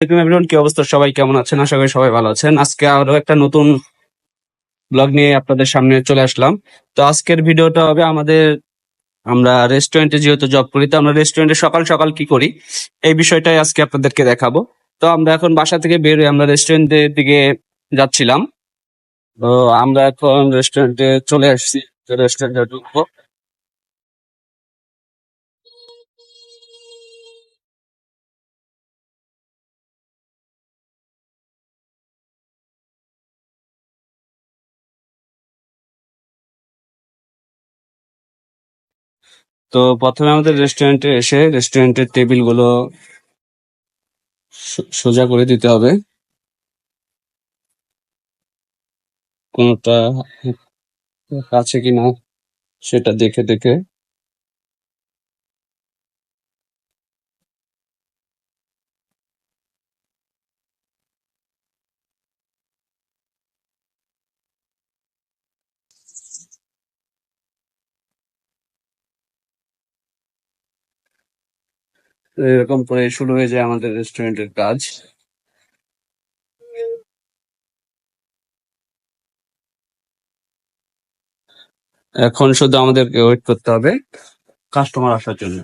কি অবস্থা? সবাই কেমন আছেন? আশা করি সবাই ভালো আছেন। আজকে আরও একটা নতুন ব্লগ নিয়ে আপনাদের সামনে চলে আসলাম। তো আজকের ভিডিওটা হবে আমাদের, আমরা রেস্টুরেন্টে যেহেতু জব করি, তো আমরা রেস্টুরেন্টে সকাল সকাল কি করি? এই বিষয়টাই আজকে আপনাদেরকে দেখাবো। তো আমরা এখন বাসা থেকে বের হয়ে আমরা রেস্টুরেন্টের দিকে যাচ্ছিলাম। তো আমরা এখন রেস্টুরেন্টে চলে আসছি। রেস্টুরেন্টে ঢুকবো। তো প্রথমে আমাদের রেস্টুরেন্টে এসে রেস্টুরেন্টের টেবিলগুলো সোজা করে দিতে হবে। কোনটা আছে কিনা সেটা দেখে দেখে। এরকম করে শুরু হয়ে যায় আমাদের রেস্টুরেন্টের কাজ। এখন শুধু আমাদেরকে ওয়েট করতে হবে কাস্টমার আসার জন্য।